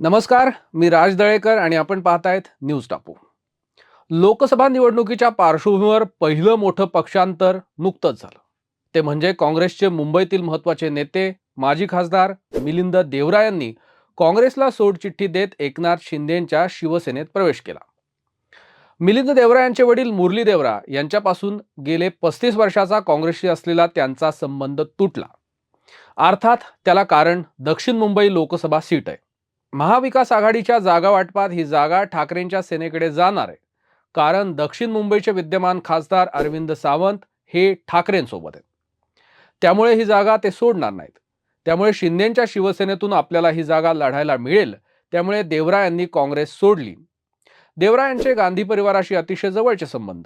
नमस्कार मी राज दळेकर आणि आपण पाहतायत न्यूज टापू. लोकसभा निवडणुकीच्या पार्श्वभूमीवर पहिलं मोठं पक्षांतर नुकतंच झालं. ते म्हणजे काँग्रेसचे मुंबईतील महत्त्वाचे नेते माजी खासदार मिलिंद देवरा यांनी काँग्रेसला सोडचिठ्ठी देत एकनाथ शिंदेंच्या शिवसेनेत प्रवेश केला. मिलिंद देवरा यांचे वडील मुरली देवरा यांच्यापासून गेले पस्तीस वर्षाचा काँग्रेसशी असलेला त्यांचा संबंध तुटला. अर्थात त्याला कारण दक्षिण मुंबई लोकसभा सीट आहे. महाविकास आघाडीच्या जागा वाटपात ही जागा ठाकरेंच्या सेनेकडे जाणार आहे. कारण दक्षिण मुंबईचे विद्यमान खासदार अरविंद सावंत हे ठाकरेंसोबत आहेत. त्यामुळे ही जागा ते सोडणार नाहीत. त्यामुळे शिंदेच्या शिवसेनेतून आपल्याला ही जागा लढायला मिळेल. त्यामुळे देवरा यांनी काँग्रेस सोडली. देवरा यांचे गांधी परिवाराशी अतिशय जवळचे संबंध.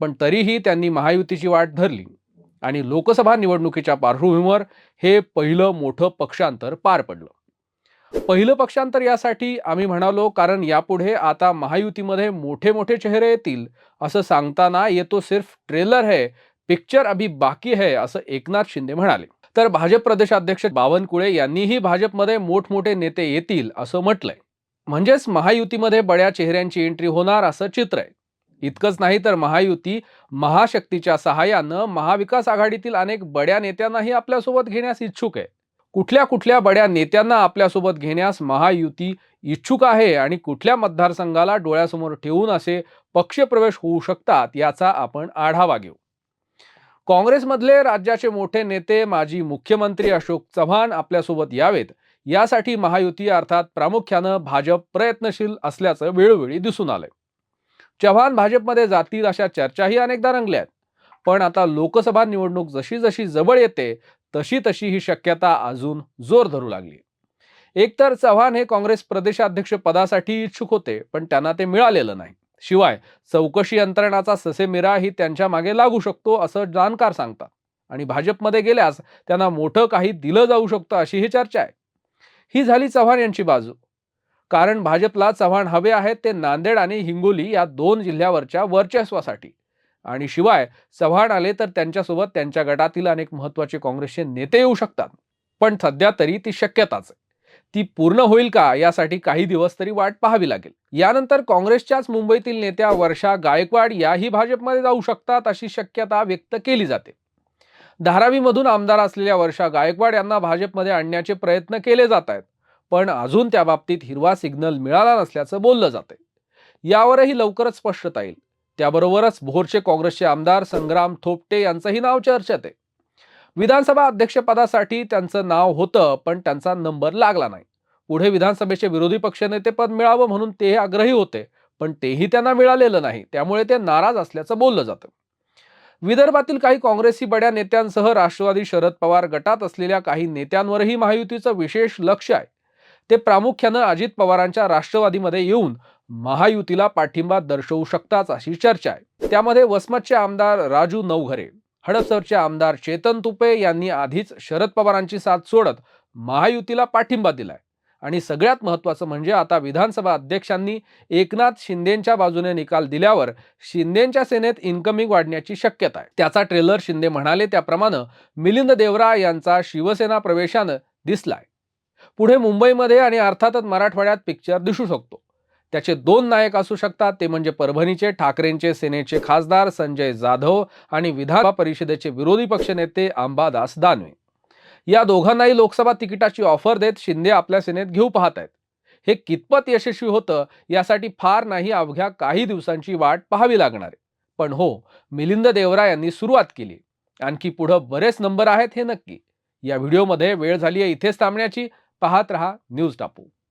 पण तरीही त्यांनी महायुतीची वाट धरली. आणि लोकसभा निवडणुकीच्या पार्श्वभूमीवर हे पहिलं मोठं पक्षांतर पार पडलं. पहिलं पक्षांतर यासाठी आम्ही म्हणालो कारण यापुढे आता महायुतीमध्ये मोठे मोठे चेहरे येतील. असं सांगताना येतो सिर्फ ट्रेलर है पिक्चर अभी बाकी है असं एकनाथ शिंदे म्हणाले. तर भाजप प्रदेशाध्यक्ष बावनकुळे यांनीही भाजपमध्ये मोठमोठे नेते येतील असं म्हटलंय. म्हणजेच महायुतीमध्ये बड्या चेहऱ्यांची एंट्री होणार असं चित्र आहे. इतकंच नाही तर महायुती महाशक्तीच्या सहाय्यानं महाविकास आघाडीतील अनेक बड्या नेत्यांनाही आपल्यासोबत घेण्यास इच्छुक आहे. कुठल्या कुठल्या बड्या नेत्यांना आपल्यासोबत घेण्यास महायुती इच्छुक आहे आणि कुठल्या मतदारसंघाला डोळ्यासमोर ठेवून असे पक्षप्रवेश होऊ शकतात याचा आपण आढावा घेऊ. काँग्रेसमधले राज्याचे मोठे नेते माजी मुख्यमंत्री अशोक चव्हाण आपल्यासोबत यावेत. यासाठी महायुती अर्थात प्रामुख्यानं भाजप प्रयत्नशील असल्याचं वेळोवेळी दिसून आलंय. चव्हाण भाजपमध्ये जातील अशा चर्चाही अनेकदा रंगल्या आहेत पण आता लोकसभा निवडणूक जशी जशी जवळ येते तशी तशी ही शक्यता अजून जोर धरू लागली. एकतर चव्हाण हे काँग्रेस प्रदेशाध्यक्ष पदासाठी इच्छुक होते पण त्यांना ते मिळालेलं नाही. शिवाय चौकशी यंत्रणाचा ससेमिरा ही त्यांच्या मागे लागू शकतो असं जाणकार सांगतात. आणि भाजपमध्ये गेल्यास त्यांना मोठं काही दिलं जाऊ शकतं अशी ही चर्चा आहे. ही झाली चव्हाण यांची बाजू. कारण भाजपला चव्हाण हवे आहेत ते नांदेड आणि हिंगोली या दोन जिल्ह्यावरच्या वर्चस्वासाठी. आणि शिवाय चव्हाण आले तर त्यांच्यासोबत त्यांच्या गटातील अनेक महत्त्वाचे काँग्रेसचे नेते येऊ शकतात. पण सध्या तरी ती शक्यताच आहे. ती पूर्ण होईल का यासाठी काही दिवस तरी वाट पाहावी लागेल. यानंतर काँग्रेसच्याच मुंबईतील नेत्या वर्षा गायकवाड याही भाजपमध्ये जाऊ शकतात अशी शक्यता व्यक्त केली जाते. धारावीमधून आमदार असलेल्या वर्षा गायकवाड यांना भाजपमध्ये आणण्याचे प्रयत्न केले जात आहेत. पण अजून त्या बाबतीत हिरवा सिग्नल मिळाला नसल्याचं बोललं जाते यावरही लवकरच स्पष्टता येईल. त्याबरोबरच भोरचे काँग्रेसचे आमदार संग्राम थोपटे यांचंही नाव चर्चेत आहे. विधानसभा अध्यक्षपदासाठी त्यांचं नाव होतं पण त्यांचा नंबर लागला नाही. पुढे विधानसभेचे विरोधी पक्षनेतेपद मिळावं म्हणून ते आग्रही होते पण तेही त्यांना मिळालेलं नाही. त्यामुळे ते नाराज असल्याचं बोललं जातं. विदर्भातील काही काँग्रेसी बड्या नेत्यांसह राष्ट्रवादी शरद पवार गटात असलेल्या काही नेत्यांवरही महायुतीचं विशेष लक्ष आहे. ते प्रामुख्यानं अजित पवारांच्या राष्ट्रवादीमध्ये येऊन महायुतीला पाठिंबा दर्शवू शकतात अशी चर्चा आहे. त्यामध्ये वसमतचे आमदार राजू नवघरे हडपसरचे आमदार चेतन तुपे यांनी आधीच शरद पवारांची साथ सोडत महायुतीला पाठिंबा दिलाय. आणि सगळ्यात महत्वाचं म्हणजे आता विधानसभा अध्यक्षांनी एकनाथ शिंदेच्या बाजूने निकाल दिल्यावर शिंदेच्या सेनेत इन्कमिंग वाढण्याची शक्यता आहे. त्याचा ट्रेलर शिंदे म्हणाले त्याप्रमाणे मिलिंद देवरा यांचा शिवसेना प्रवेशानं दिसलाय. पुढे मुंबईमध्ये आणि अर्थातच मराठवाड्यात पिक्चर दिसू शकतो. त्याचे दोन नायक असू शकतात. ते म्हणजे परभणीचे ठाकरेंचे सेनेचे खासदार संजय जाधव आणि विधान परिषदेचे विरोधी पक्षनेते अंबादास दानवे. या दोघांनाही लोकसभा तिकिटाची ऑफर देत शिंदे आपल्या सेनेत घेऊ पाहत आहेत हे कितपत यशस्वी होतं यासाठी फार नाही अवघ्या काही दिवसांची वाट पाहावी लागणार आहे. पण हो मिलिंद देवरा यांनी सुरुवात केली. आणखी पुढं बरेच नंबर आहेत हे नक्की. या व्हिडिओमध्ये वेळ झाली आहे इथेच थांबण्याची. पाहत रहा न्यूज टापू.